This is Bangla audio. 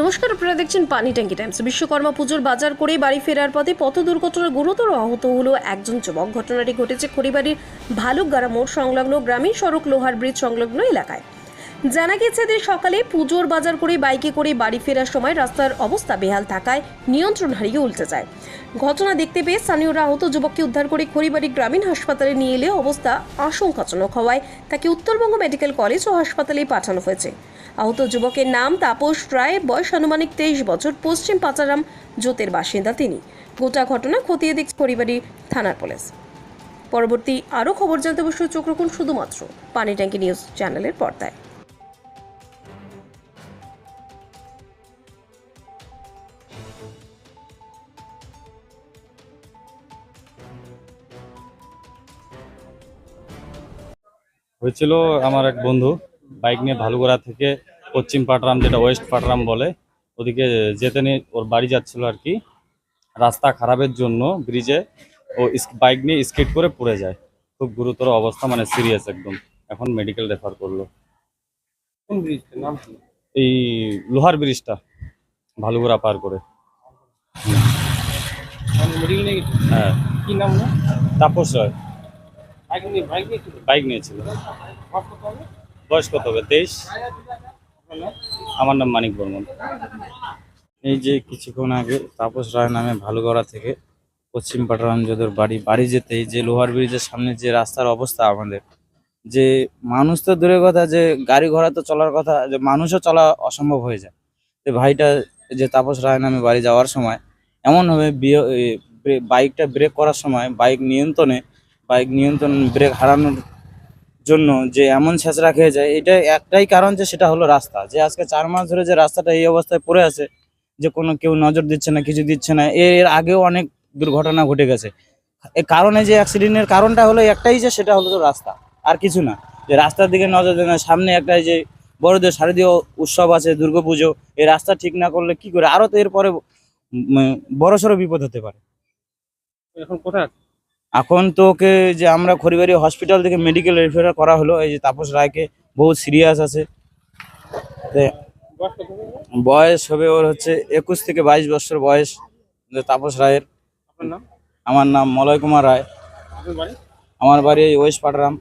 নমস্কার, আপনারা দেখছেন পানি ট্যাঙ্কি টাইমস। বিশ্বকর্মা পুজোর বাজার করে বাড়ি ফেরার পথে পথ দুর্ঘটনায় গুরুতর আহত হলো একজন যুবক। ঘটনাটি ঘটেছে খড়িবাড়ির ভালুকগাড়া মোড় সংলগ্ন গ্রামীণ সড়ক লোহার ব্রিজ সংলগ্ন এলাকায়। জানা গেছে যে সকালে পুজোর বাজার করে বাইকে করে বাড়ি ফেরার সময় রাস্তার অবস্থা বেহাল থাকায় নিয়ন্ত্রণ হারিয়ে উল্টে যায়। ঘটনা দেখতে পেয়ে স্থানীয়রা আহত যুবককে উদ্ধার করে খড়িবাড়ি গ্রামীণ হাসপাতালে নিয়ে এলে অবস্থা আশঙ্কাজনক হওয়ায় তাকে উত্তরবঙ্গ মেডিকেল কলেজ ও হাসপাতালে পাঠানো হয়েছে। আহত যুবকের নাম তাপস রায়, বয়স আনুমানিক তেইশ বছর, পশ্চিম পাচারাম জোতের বাসিন্দা তিনি। গোটা ঘটনা খতিয়ে দেখছে পরিবারী থানার পুলিশ। পরবর্তী আরও খবর জানতে অবশ্যই চোখ রাখুন শুধুমাত্র পানি ট্যাঙ্কি নিউজ চ্যানেলের পর্দায়। হয়েছিল আমার এক বন্ধু বাইক নিয়ে ভালুগড়া থেকে পশ্চিম পাটরাম যেটা ওয়েস্ট পাটরাম বলে ওদিকে যেতে নিয়ে ওর বাড়ি যাচ্ছিল আর কি। রাস্তা খারাপের জন্য ব্রিজে ও বাইক নিয়ে স্কিড করে পড়ে যায়। খুব গুরুতর অবস্থা মানে সিরিয়াস একদম। এখন মেডিকেল রেফার করল। কোন ব্রিজটার নাম এই লোহার ব্রিজটা ভালুগড়া পার করে। মেডিকেল হ্যাঁ। কি নাম তাপস রয়। বাইক নিয়ে বাইক নিয়ে নিয়েছিল মাস কত হবে? বয়স কত হবে? তেইশ। আমার নাম মানিক বর্মন। এই যে কিছুক্ষণ আগে তাপস রায় নামে ভালুগড়া থেকে পশ্চিম পাটরামজোদের বাড়ি বাড়ি যেতেই যে লোহার ব্রিজের সামনে যে রাস্তার অবস্থা আমাদের যে মানুষ তো দূরের কথা যে গাড়ি ঘোড়া তো চলার কথা যে মানুষও চলা অসম্ভব হয়ে যায়। তো ভাইটা যে তাপস রায় নামে বাড়ি যাওয়ার সময় এমনভাবে বিয়ে- বাইকটা ব্রেক করার সময় বাইক নিয়ন্ত্রণে বাইক নিয়ন্ত্রণ ব্রেক হারানোর জন্য যে এমন ছেঁচড়া খেয়ে যায়, এটা একটাই কারণ যে সেটা হলো রাস্তা। যে আজকে চার মাস ধরে যে রাস্তাটা এই অবস্থায় পড়ে আছে, যে কোনো কেউ নজর দিচ্ছে না, কিছু দিচ্ছে না, এর এর আগেও অনেক দুর্ঘটনা ঘটে গেছে। এই কারণে যে অ্যাক্সিডেন্টের কারণটা হলো একটাই যে সেটা হলো রাস্তা, আর কিছু না। যে রাস্তার দিকে নজর দেয় না, সামনে একটা যে বড়দের শারদীয় উৎসব আছে, দুর্গাপুজো, এই রাস্তা ঠিক না করলে কি করে? আরও তো এরপরে বড় সড়ো বিপদ হতে পারে। এখন কোথায় এখন তো ওকে যে আমরা খড়িবাড়ি হসপিটাল থেকে মেডিকেল রেফার করা হলো এই যে তাপস রায়কে বহুত সিরিয়াস আছে। বয়স হবে ওর হচ্ছে একুশ থেকে বাইশ বছর বয়স যে তাপস রায়ের। নাম? আমার নাম মলয় কুমার রায়। আমার বাড়ি এই ওয়েস্ট পাটরাম